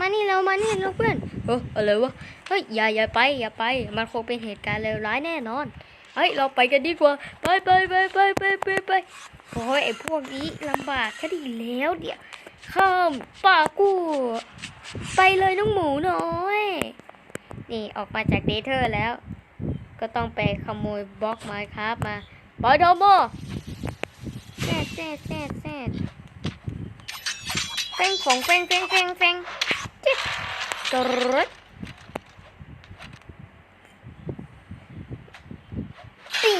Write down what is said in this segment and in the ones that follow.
มานี่เรามานี่เราเพื่อนเอออะไรวะเฮ้ยอย่าอย่าไปอย่าไป มันคงเป็นเหตุการณ์เลวร้ายแน่นอนเฮ้ยเราไปกันดีกว่าไปไปไปไปไปไปไปโอ้ยไอพวกนี้ลำบากแค่ดีแล้วเดี๋ยวข้ามป่ากูไปเลยน้องหมูน้อย นี่ออกมาจากเดเธอร์แล้ว ก็ต้องไปขโมยบล็อกไม้ครับมาไปโดโมแซ่ดแซ่ดแซ่ดแซ่ดเฟ้งฝงเฟ้งเฟ้งเฟ้งเฟ้ง กรึดตี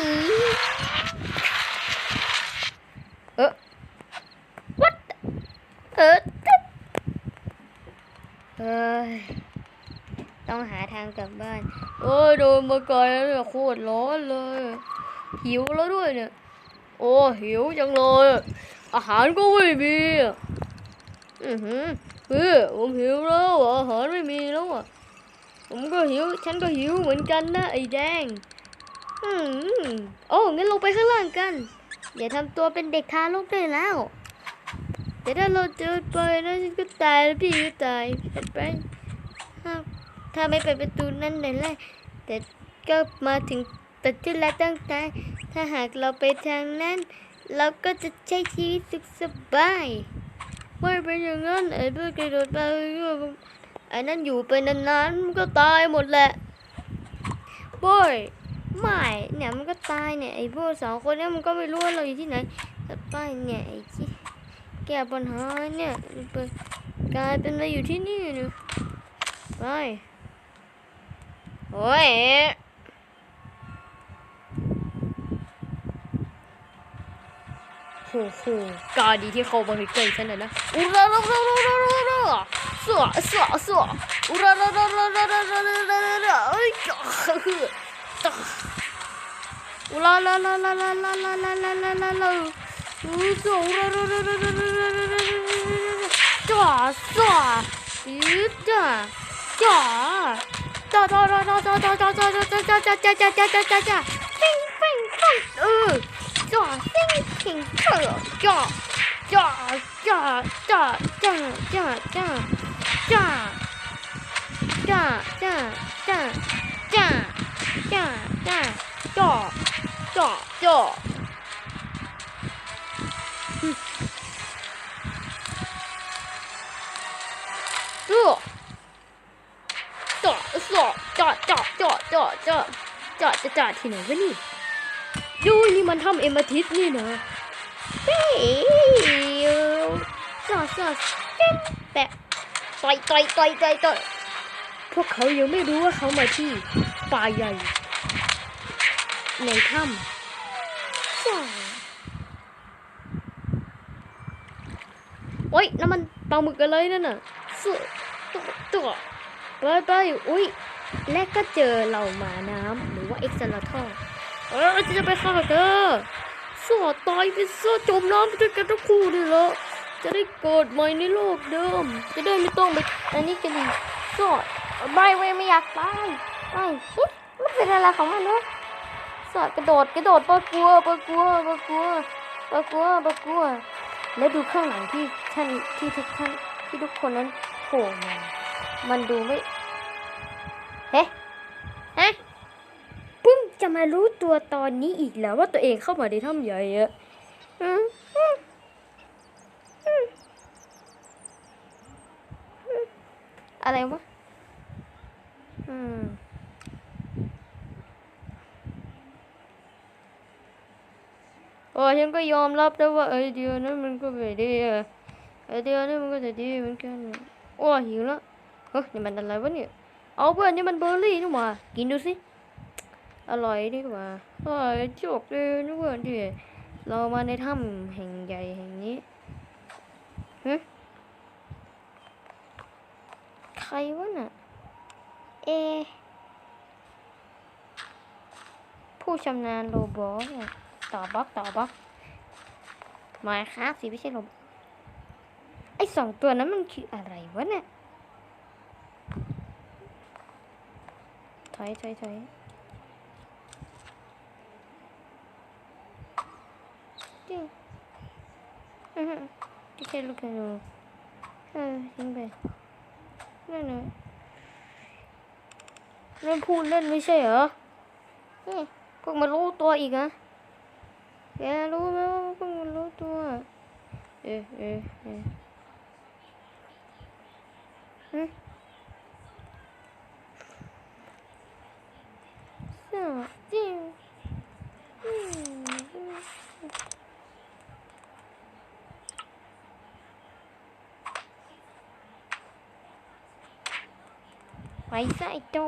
เออ what เออตึ๊ดเอ้ยต้องหาทางกลับบ้าน โอ้ยโดนมาไกลแล้วเนี่ยโคตรร้อนเลย หิวแล้วด้วยเนี่ย โอ้หิวจังเลย อาหารก็ไม่มีอะอือหือ เฮ้ยผมหิวแล้วอะอาหารไม่มีแล้วอะผมก็หิว ฉันก็หิวเหมือนกันนะไอ้แดงอืมโอ้งั้นลงไปข้างล่างกัน อย่าทำตัวเป็นเด็กทารกได้แล้วแต่ถ้าเราเจอไปนะฉันก็ตายแล้วพี่ก็ตายเห็นไปห้าถ้าไม่ไปประตูนั่นเลยแหละแต่ก็มาถึงตัดที่แล้วตั้งแต่ถ้าหากเราไปทางนั้น เราก็จะใช้ชีวิตสุขสบาย ไม่เป็นอย่างนั้นไอ้พวกกระโดดไปไอ้นั่นอยู่ไปนานๆมันก็ตายหมดแหละบอยไม่เนี่ยมันก็ตายเนี่ยไอ้พวกสองคนเนี้มันก็ไม่รู้ว่าเราอยู่ที่ไหนแต่ไปเนี่ยไอ้ที่แก้ปัญหาเนี่ยมันกลายเป็นเราอยู่ที่นี่เนี่ยไปโอ้ย โหโหกาดีที่เข้ามาใกล้ๆฉันนะนะอุราราราราราราราสวสวสวอุราราราราราราราราราราเอ้ยจ้าคือจ้าอุราลาลาลาลาลาลาลาลาลาลาลาอุสวอุราราราราราราราราราจ้าสวอีจ้าจ้าจ้าจ้าจ้าจ้าจ้าจ้าจ้าจ้าจ้าจ้าจ้าจ้าจ้าจ้าจ้า จ้าจ้าจ้าจ้าจ้าจ้าจ้าจ้าจ้าจ้าจ้าจ้าจ้าจ้าจ้าจ้าจ้าจ้าจ้าจอดจอดจอดจอดจอดจอดจอดจอดจะจอดที่ไหนวะนี่ดูนี่มันทำเอมทิสนี่นะ เฮ้ยจอดจอดแปะต่อยต่อยต่อยต่อยต่อยพวกเขายังไม่รู้ว่าเขามาที่ป่าใหญ่ ในถ้ำจ้าโอ๊ยนั่นมันปลาหมึกอะไรนั่นน่ะสุตัวตัวไปไปอุ้ยและก็เจอเหล่าหมาน้ำหรือว่าเอ็กซ์ลาทอเออจะไปฆ่าเธอ สอดตายไปซะจมน้ำไปด้วยกันทั้งคู่เลยเหรอจะได้เกิดใหม่ในโลกเดิม จะได้ไม่ต้องไปอันนี้กันอีกสอดไม่เว้ยไม่อยากตายไปเอ๊ะมันเป็นอะไรของมันวะสอดกระโดดกระโดดปะกลัวปะกลัวปะกลัวปะกลัวปะกลัว แล้วดูข้างหลังที่ท่านที่ทุกท่านที่ทุกคนนั้นโผล่มามันดูไม่เฮ้ จะมารู้ตัวตอนนี้อีกแล้วว่าตัวเองเข้ามาในถ้ำใหญ่อะอืมอืมอืมอืมอะไรวะอืมโอ้ฉันก็ยอมรับนะว่าไอเดียนั้นมันก็ไม่ดีอะไอเดียนั้นมันก็จะดีเหมือนกันโอ้หิวแล้วเฮ้ยนี่มันอะไรวะเนี่ยเอาเพื่อนนี่มันเบอร์รี่นี่หว่ากินดูสิ อร่อยดีกว่าอร่อยโชคดีนะเพื่อนที่เรามาในถ้ำแห่งใหญ่แห่งนี้ฮะใครวะน่ะ เอ ผู้ชำนาญโรบอทเนี่ยต่อบล็อกต่อบล็อกมาครับสิไม่ใช่โรบไอสองตัวนั้นมันคืออะไรวะเนี่ยถอยถอยถอยจริงอือฮึ ไม่ใช่ลูกธนูเออทิ้งไปนั่นน่ะเล่นพูดเล่นไม่ใช่เหรอนี่พวกมารู้ตัวอีกนะแกรู้ไหมว่าพวกมารู้ตัว เอ๊ะเอ๊ะเอ๊ะหึสวัสดีอืมไป ซะไอ้เจ้า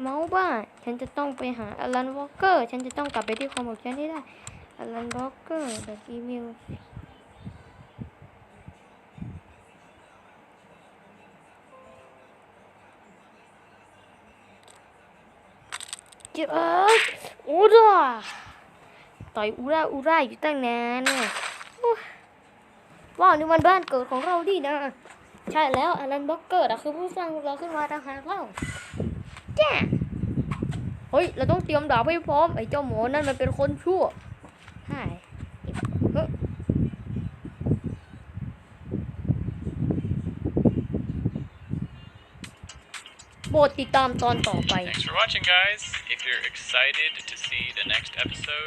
เมาบ้า ฉันจะต้องไปหาอลันวอลเกอร์ ฉันจะต้องกลับไปที่คอมของฉันให้ได้อลันวอลเกอร์แบบอีเมลเจ้าอูราต่อยอูราอูราอยู่ตั้งนานเนี่ยว้าวนี่มันบ้านเกิดของเราดินะ ใช่แล้วอลันบล็อกเกอร์อะคือผู้สร้างเราขึ้นมาต่างหากเล่าแจ้เฮ้ย เราต้องเตรียมดาบให้พร้อม ไอ้เจ้าหมอนั่นมันเป็นคนชั่วใช่เฮ้ยโปรดติดตามตอนต่อไป Thanks for watching, guys. If you're excited to see the next episode,